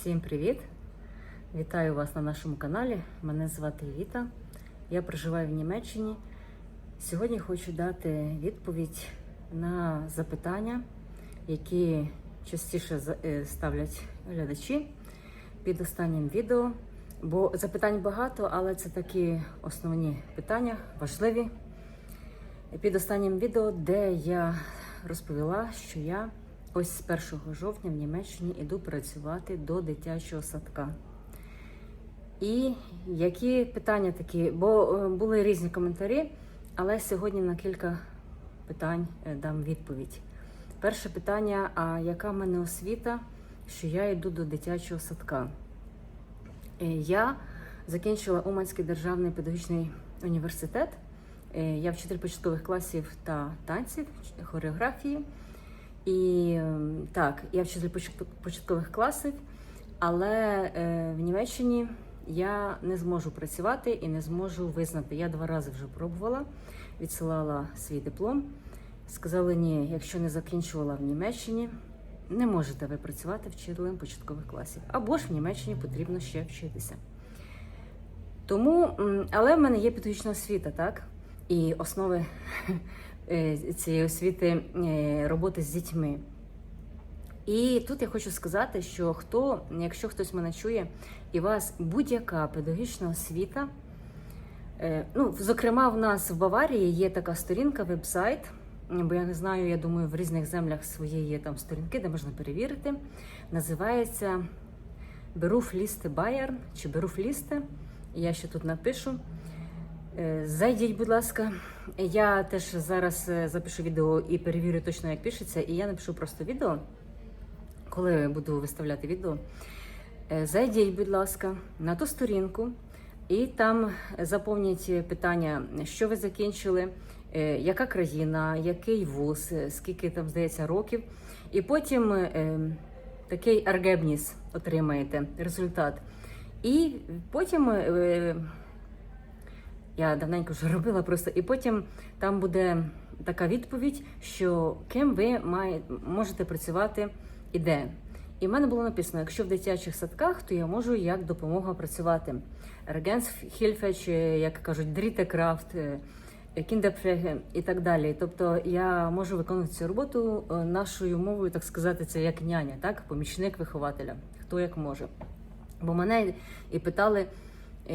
Всім привіт! Вітаю вас на нашому каналі. Мене звати Віта. Я проживаю в Німеччині. Сьогодні хочу дати відповідь на запитання, які частіше е, ставлять глядачі під останнім відео. Бо запитань багато, але це такі основні питання, важливі. Під останнім відео, де я розповіла, що я ось з 1 жовтня в Німеччині іду працювати до дитячого садка. І які питання такі, бо е, були різні коментарі, але сьогодні на кілька питань е, дам відповідь. Перше питання: а яка в мене освіта, що я йду до дитячого садка? Е, Я закінчила Уманський державний педагогічний університет. Я вчитель початкових класів та танців, хореографії. І ем, так, я вчитель початкових класів, але е, в Німеччині я не зможу працювати і не зможу визнати. Я два рази вже пробувала, відсилала свій диплом. Сказали, ні, якщо не закінчувала в Німеччині, не можете ви працювати вчителем початкових класів. Або ж в Німеччині потрібно ще вчитися. Тому, але в мене є педагогічна освіта, так? І основи цієї освіти е, роботи з дітьми. І тут я хочу сказати, що хто, якщо хтось мене чує, і вас будь-яка педагогічна освіта, е, ну, зокрема, в нас в Баварії є така сторінка, веб-сайт, бо я не знаю, я думаю, в різних землях свої є там сторінки, де можна перевірити. Називається Беруф Лісте Байер чи Беруф Лісте. Я ще тут напишу. Е, Зайдіть, будь ласка. Я теж зараз е, запишу відео і перевірю точно, як пишеться, і я напишу просто відео, коли буду виставляти відео. Е, Зайдіть, будь ласка, на ту сторінку, і там заповніть питання, що ви закінчили, яка країна, який вуз, скільки там здається років. І потім такий аргебніс отримаєте результат. І потім я давненько вже робила просто, і потім там буде така відповідь, що ким ви має, можете працювати і де. І в мене було написано: якщо в дитячих садках, то я можу як допомога працювати. Регенсхільфе, чи як кажуть, дрітекрафт, кіндепфреге і так далі. Тобто я можу виконувати цю роботу е, нашою мовою, так сказати, це як няня, так, помічник вихователя, хто як може. Бо мене і питали, е,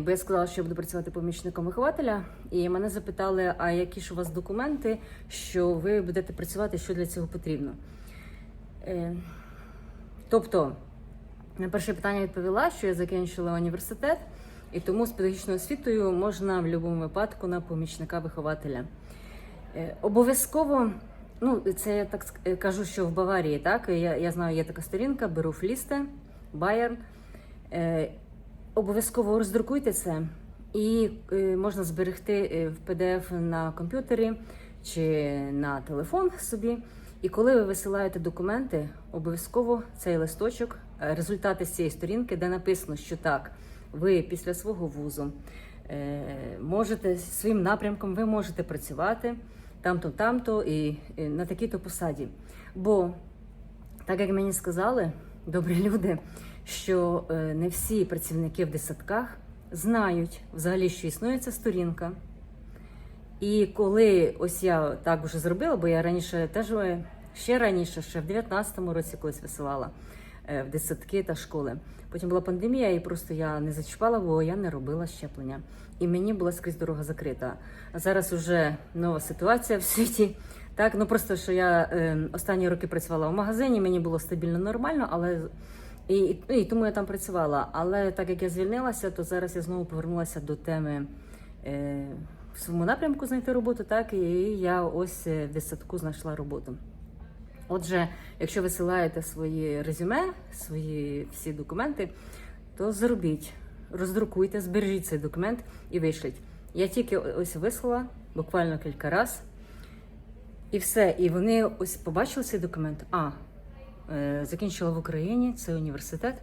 бо я сказала, що я буду працювати помічником вихователя, і мене запитали, а які ж у вас документи, що ви будете працювати, що для цього потрібно. Е, Тобто, на перше питання відповіла, що я закінчила університет, і тому з педагогічною освітою можна в будь-якому випадку на помічника вихователя. Е, Обов'язково, ну це я так е, кажу, що в Баварії, так я, я знаю, є така сторінка, беру флісте, Байер. Обов'язково роздрукуйте це, і е, можна зберегти е, в PDF на комп'ютері чи на телефон собі. І коли ви висилаєте документи, обов'язково цей листочок, е, результати з цієї сторінки, де написано, що так, ви після свого вузу можете своїм напрямком, ви можете працювати там-то, там-то і на такій-то посаді. Бо так як мені сказали, добрі люди, що е, не всі працівники в десятках знають взагалі, що існує ця сторінка. І коли ось я так вже зробила, бо я раніше теж е, ще раніше, ще в 19-му році колись висилала е, в дитсадки та школи. Потім була пандемія, і просто я не зачіпала, бо я не робила щеплення. І мені була скрізь дорога закрита. А зараз вже нова ситуація в світі. Так, ну просто що я е, останні роки працювала в магазині, мені було стабільно нормально, але і, і, і тому я там працювала. Але так як я звільнилася, то зараз я знову повернулася до теми е, в своєму напрямку знайти роботу, так і я ось е, в дитсадку знайшла роботу. Отже, якщо ви силаєте свої резюме, свої всі документи, то зробіть, роздрукуйте, збережіть цей документ і вишліть. Я тільки ось вислала буквально кілька разів. І все. І вони ось побачили цей документ. А, е, закінчила в Україні, це університет,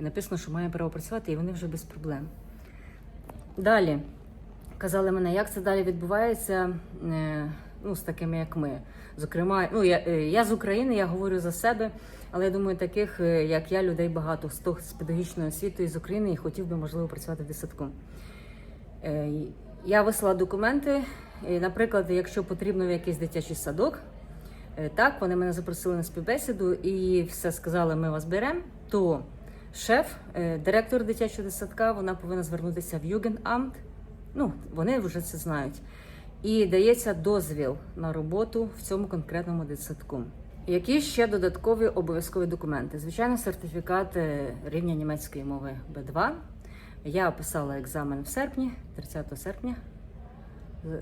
і написано, що має право працювати, і вони вже без проблем. Далі казали мене, як це далі відбувається. Е, ну, з такими, як ми. Зокрема, ну я, е, я з України, я говорю за себе, але я думаю, таких, як я, людей багато того з педагогічної освіти з України і хотів би, можливо, працювати в. Е, Я вислала документи. І, Наприклад, якщо потрібно в якийсь дитячий садок, е, так вони мене запросили на співбесіду і все сказали, ми вас беремо. То шеф, е, директор дитячого дитсадка, вона повинна звернутися в Югенамт. Ну, вони вже це знають. І дається дозвіл на роботу в цьому конкретному дитсадку. Які ще додаткові обов'язкові документи? Звичайно, сертифікат е, рівня німецької мови Б2. Я описала екзамен в серпні, 30 серпня.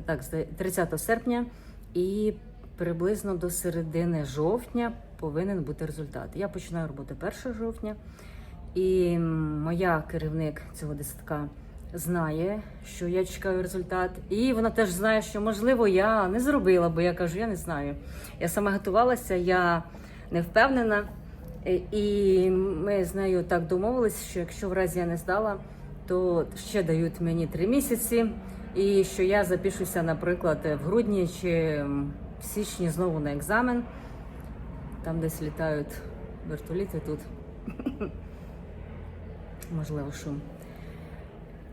Так, 30 серпня, і приблизно до середини жовтня повинен бути результат. Я починаю роботу 1 жовтня, і моя керівник цього десятка знає, що я чекаю результат, і вона теж знає, що можливо я не зробила, бо я кажу, я не знаю. Я сама готувалася, я не впевнена. Е, І ми з нею так домовились, що якщо в разі я не здала, то ще дають мені три місяці, і що я запишуся, наприклад, в грудні чи в січні знову на екзамен. Там десь літають вертоліти тут. Можливо, шум.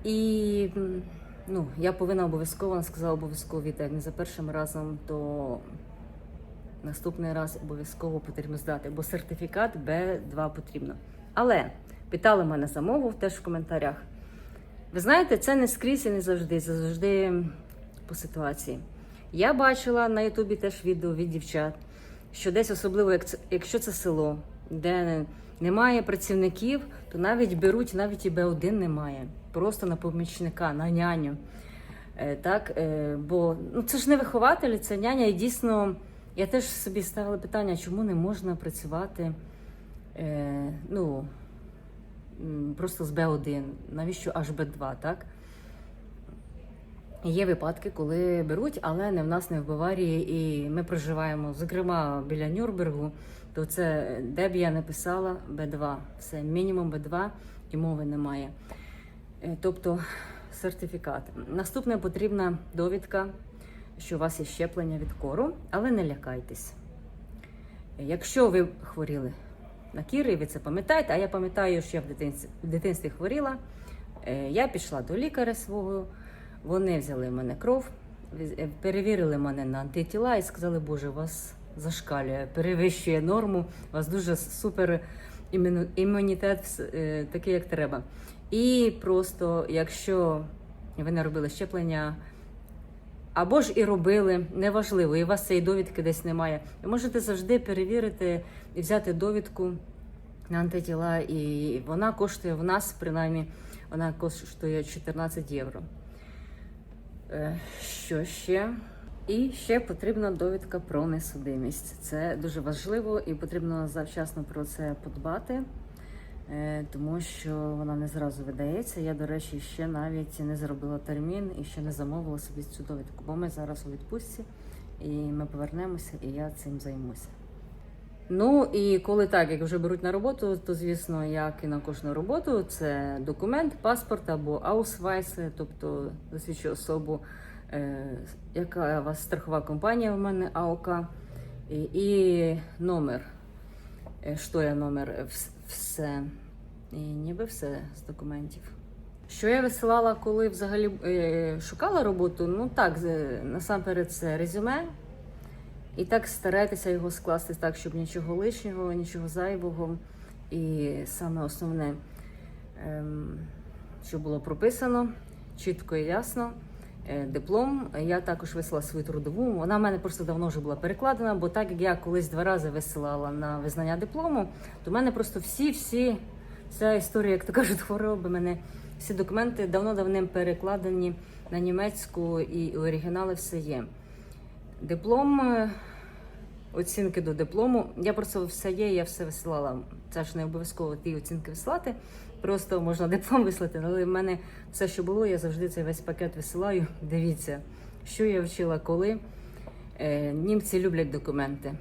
І ну, я повинна обов'язково, вона сказала обов'язково як не за першим разом, то наступний раз обов'язково потрібно здати, бо сертифікат Б2 потрібно. Але питали мене за мову теж в коментарях. Ви знаєте, це не скрізь і не завжди, це завжди по ситуації. Я бачила на Ютубі теж відео від дівчат, що десь особливо, якщо це село, де немає працівників, то навіть беруть, навіть і Б1 немає. Просто на помічника, на няню. Е, Так, е, бо ну, це ж не вихователь, це няня. І дійсно, я теж собі ставила питання, чому не можна працювати е, ну, просто з Б1, навіщо аж Б2, так? Є випадки, коли беруть, але не в нас, не в Баварії, і ми проживаємо, зокрема, біля Нюрнбергу, то це де б я не писала Б2. Це мінімум Б2 і мови немає. Е, Тобто сертифікат. Наступне потрібна довідка, що у вас є щеплення від кору, але не лякайтесь. Якщо ви хворіли на кіри, ви це пам'ятаєте, а я пам'ятаю, що я в дитинстві, в дитинстві хворіла. Е, Я пішла до лікаря свого, вони взяли в мене кров, е, перевірили мене на антитіла і сказали, Боже, вас зашкалює, перевищує норму, у вас дуже супер імунітет е, такий, як треба. І просто, якщо ви не робили щеплення, або ж і робили, неважливо, і у вас цієї довідки десь немає. Ви можете завжди перевірити і взяти довідку на антитіла, і вона коштує в нас, принаймні, вона коштує 14 євро. Е, Що ще? І ще потрібна довідка про несудимість. Це дуже важливо і потрібно завчасно про це подбати, тому що вона не зразу видається. Я, до речі, ще навіть не зробила термін і ще не замовила собі цю довідку, бо ми зараз у відпустці і ми повернемося, і я цим займуся. Ну і коли так, як вже беруть на роботу, то звісно, як і на кожну роботу, це документ, паспорт або аусвайс, тобто засвідчує особу, е, яка у вас страхова компанія в мене АОК, і, і номер. Е, Що я номер? Е, вс- Все. І ніби все з документів. Що я висилала, коли взагалі е, шукала роботу? Ну так, насамперед це резюме. І так старайтеся його скласти так, щоб нічого лишнього, нічого зайвого. І саме основне, ем, що було прописано чітко і ясно. Е, Диплом. Я також висила свою трудову. Вона в мене просто давно вже була перекладена, бо так як я колись два рази висилала на визнання диплому, то в мене просто всі-всі, вся історія, як то кажуть, хвороби, мене всі документи давно-давним перекладені на німецьку і оригінали все є. Диплом, е, оцінки до диплому. Я просто все є, я все висилала. Це ж не обов'язково ті оцінки висилати. Просто можна диплом вислати, але в мене все, що було, я завжди цей весь пакет висилаю. Дивіться, що я вчила коли. Е, Німці люблять документи.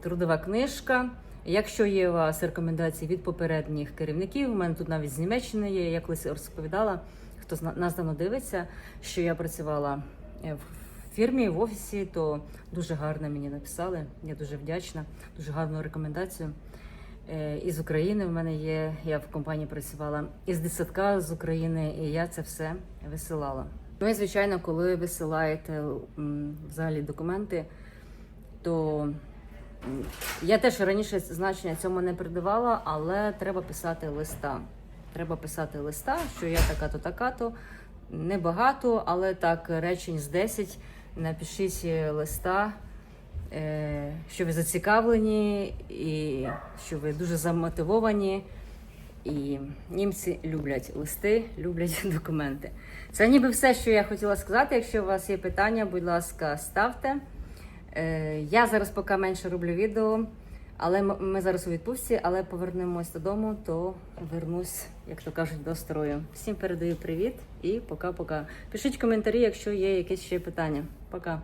Трудова книжка. Якщо є у вас рекомендації від попередніх керівників, у мене тут навіть з Німеччини є, я колись розповідала, хто нас давно дивиться, що я працювала е, в фірмі, в офісі, то дуже гарно мені написали. Я дуже вдячна, дуже гарну рекомендацію. Е, Із України в мене є. Я в компанії працювала із десятка з України, і я це все висилала. Ну і звичайно, коли висилаєте взагалі документи, то я теж раніше значення цьому не придавала, але треба писати листа. Треба писати листа, що я така-то, така-то. Небагато, але так, речень з 10. Напишіть листа, що ви зацікавлені, і що ви дуже замотивовані. І німці люблять листи, люблять документи. Це ніби все, що я хотіла сказати. Якщо у вас є питання, будь ласка, ставте. Е, Я зараз поки менше роблю відео, але ми зараз у відпустці, але повернемось додому, то вернусь, як то кажуть, до строю. Всім передаю привіт і пока-пока. Пишіть коментарі, якщо є якісь ще питання. Пока.